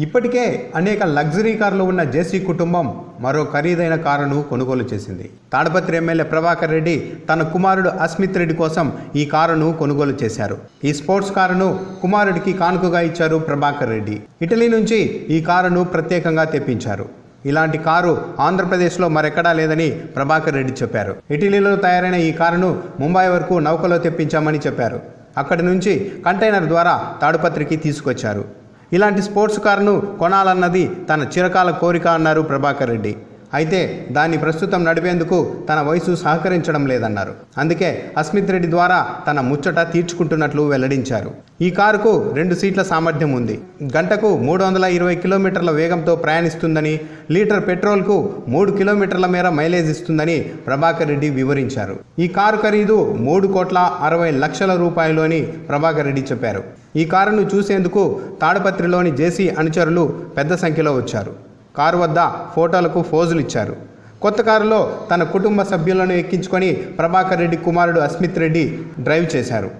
ఇప్పటికే అనేక లగ్జరీ కార్లు ఉన్న జేసీ కుటుంబం మరో ఖరీదైన కారును కొనుగోలు చేసింది. తాడపత్రి ఎమ్మెల్యే ప్రభాకర్ రెడ్డి తన కుమారుడు అస్మిత్ రెడ్డి కోసం ఈ కారును కొనుగోలు చేశారు. ఈ స్పోర్ట్స్ కారును కుమారుడికి కానుకగా ఇచ్చారు ప్రభాకర్ రెడ్డి. ఇటలీ నుంచి ఈ కారును ప్రత్యేకంగా తెప్పించారు. ఇలాంటి కారు ఆంధ్రప్రదేశ్లో మరెక్కడా లేదని ప్రభాకర్ రెడ్డి చెప్పారు. ఇటలీలో తయారైన ఈ కారును ముంబై వరకు నౌకలో తెప్పించామని చెప్పారు. అక్కడి నుంచి కంటైనర్ ద్వారా తాడుపత్రికి తీసుకొచ్చారు. ఇలాంటి స్పోర్ట్స్ కారును కొనాలన్నది తన చిరకాల కోరిక అన్నారు ప్రభాకర్ రెడ్డి. అయితే దాన్ని ప్రస్తుతం నడిపేందుకు తన వయసు సహకరించడం లేదన్నారు. అందుకే అస్మిత్ రెడ్డి ద్వారా తన ముచ్చట తీర్చుకుంటున్నట్లు వెల్లడించారు. ఈ కారుకు రెండు సీట్ల సామర్థ్యం ఉంది. గంటకు మూడు వందల ఇరవై కిలోమీటర్ల వేగంతో ప్రయాణిస్తుందని లీటర్ పెట్రోల్కు మూడు కిలోమీటర్ల మేర మైలేజ్ ఇస్తుందని ప్రభాకర్ రెడ్డి వివరించారు. ఈ కారు ఖరీదు మూడు కోట్ల అరవై లక్షల రూపాయలు అని ప్రభాకర్ రెడ్డి చెప్పారు. ఈ కారును చూసేందుకు తాడపత్రిలోని జేసీ అనుచరులు పెద్ద సంఖ్యలో వచ్చారు. కారు వద్ద ఫోటోలకు ఫోజులు ఇచ్చారు. కొత్త కారులో తన కుటుంబ సభ్యులను ఎక్కించుకొని ప్రభాకర్ రెడ్డి కుమారుడు అస్మిత్ రెడ్డి డ్రైవ్ చేశారు.